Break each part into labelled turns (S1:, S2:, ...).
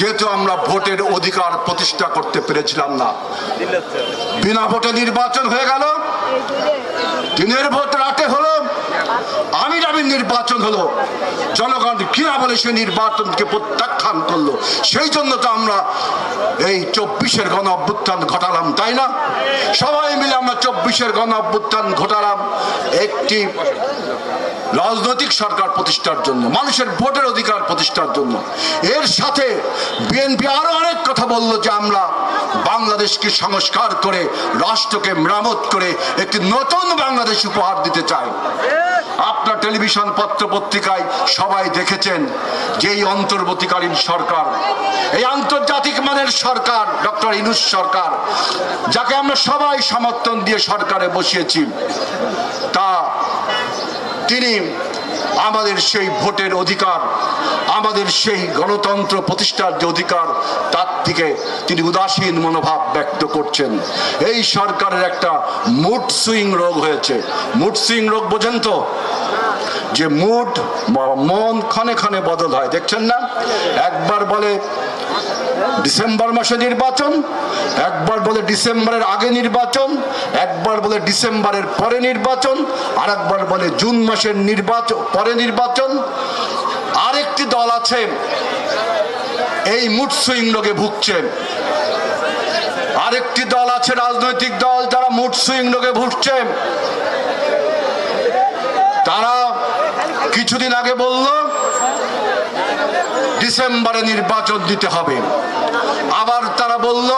S1: যেহেতু আমরা ভোটের অধিকার প্রতিষ্ঠা করতে পেরেছিলাম না। বিনা ভোটে নির্বাচন হয়ে গেল। দিনের ভোট নির্বাচন হলো। জনগণ কিনা বলে সে নির্বাচনকে প্রত্যাখ্যান করল। সেই জন্য তো আমরা এই চব্বিশের গণ অভ্যুত্থান ঘটালাম, তাই না? সবাই মিলে আমরা চব্বিশের গণ অভ্যুত্থান ঘটালাম একটি রাজনৈতিক সরকার প্রতিষ্ঠার জন্য, মানুষের ভোটের অধিকার প্রতিষ্ঠার জন্য। এর সাথে বিএনপি আরও অনেক কথা বলল যে আমরা বাংলাদেশকে সংস্কার করে, রাষ্ট্রকে মেরামত করে একটি নতুন বাংলাদেশ উপহার দিতে চাই। আপনার টেলিভিশন পত্র পত্রিকায় সবাই দেখেছেন যে এই অন্তর্বর্তীকালীন সরকার, এই আন্তর্জাতিক মানের সরকার, ডক্টর ইনুস সরকার, যাকে আমরা সবাই সমর্থন দিয়ে সরকারে বসিয়েছি, তা তিনি আমাদের সেই ভোটের অধিকার, আমাদের সেই গণতন্ত্র প্রতিষ্ঠার যে অধিকার, তার থেকে তিনি উদাসীন মনোভাব ব্যক্ত করছেন। এই সরকারের একটা মুড সুইং রোগ হয়েছে। মুড সুইং রোগ বোঝেন তো? যে মুড মন ক্ষণে ক্ষণে বদল হয়, দেখছেন না? একবার বলে ডিসেম্বর মাসে নির্বাচন, একবার বলে ডিসেম্বরের আগে নির্বাচন, একবার বলে ডিসেম্বরের পরে নির্বাচন আর একবার বলে জুন মাসের নির্বাচন, পরে নির্বাচন। আরেকটি দল আছে, এই মুড সুইং রোগে ভুগছেন আরেকটি দল আছে, রাজনৈতিক দল, যারা মুড সুইং রোগে ভুগছে। তারা কিছুদিন আগে বলল, ডিসেম্বরে নির্বাচন দিতে হবে। আবার তারা বলল,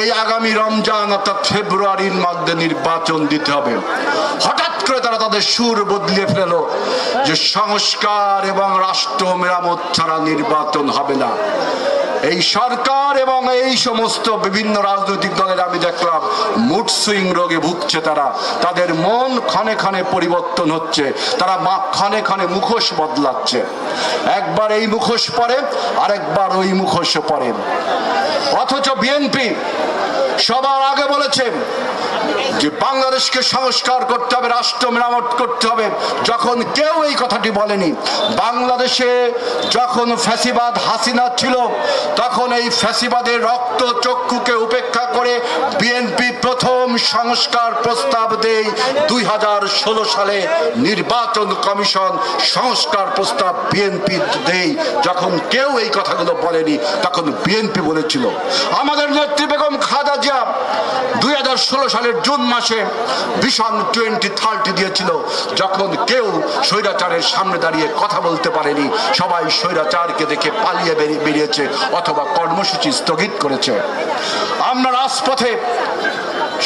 S1: এই আগামী রমজান অর্থাৎ ফেব্রুয়ারির মধ্যে নির্বাচন দিতে হবে। হঠাৎ করে তারা তাদের সুর বদলিয়ে ফেল যে সংস্কার এবং রাষ্ট্র মেরামত ছাড়া নির্বাচন হবে না। এই সরকার এবং এই সমস্ত বিভিন্ন রাজনৈতিক দলের আমি দেখলাম মুড সুইং রোগে ভুগছে তারা। তাদের মন ক্ষণে ক্ষণে পরিবর্তন হচ্ছে। তারা ক্ষণে ক্ষণে মুখোশ বদলাচ্ছে। একবার এই মুখোশ পরে, আরেকবার ওই মুখোশ পরে। অথচ বিএনপি সবার আগে বলেছেন যে বাংলাদেশকে সংস্কার করতে হবে, রাষ্ট্র মেরামত করতে হবে। যখন কেউ এই কথাটি বলেনি, বাংলাদেশে যখন ফ্যাসিবাদ হাসিনা ছিল তখন এই ফ্যাসিবাদের রক্ত চক্ষুকে উপেক্ষা করে বিএনপি প্রথম সংস্কার প্রস্তাব দেয় দুই হাজার ষোলো সালে। নির্বাচন কমিশন সংস্কার প্রস্তাব বিএনপি দেয়। যখন কেউ এই কথাগুলো বলেনি, তখন বিএনপি বলেছিল, আমাদের নেত্রী বেগম খাদা জিয়া দুই হাজার ষোলো সালের জুন মাসে ভীষণ টোয়েন্টি থার্টি দিয়েছিল। যখন কেউ স্বৈরাচারের সামনে দাঁড়িয়ে কথা বলতে পারেনি, সবাই স্বৈরাচারকে দেখে পালিয়ে বেরিয়ে বেরিয়েছে। অথবা কর্মসূচি স্থগিত করেছে। আমরা রাজপথে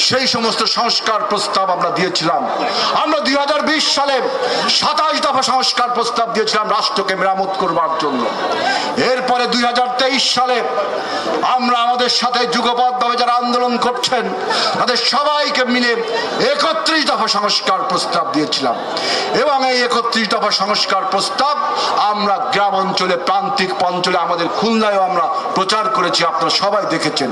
S1: সেই সমস্ত সংস্কার প্রস্তাব আমরা দিয়েছিলাম। আমরা দুই হাজার বিশ সালে সাতাশ দফা সংস্কার প্রস্তাব দিয়েছিলাম রাষ্ট্রকে মেরামত করবার জন্য। এরপরে দুই হাজার তেইশ সালে আমরা আমাদের সাথে যুগপথভাবে যারা আন্দোলন করছেন, তাদের সবাইকে মিলে একত্রিশ দফা সংস্কার প্রস্তাব দিয়েছিলাম। এবং এই একত্রিশ দফা সংস্কার প্রস্তাব আমরা গ্রাম অঞ্চলে, প্রান্তিক অঞ্চলে, আমাদের খুলনায়ও আমরা প্রচার করেছি, আপনারা সবাই দেখেছেন।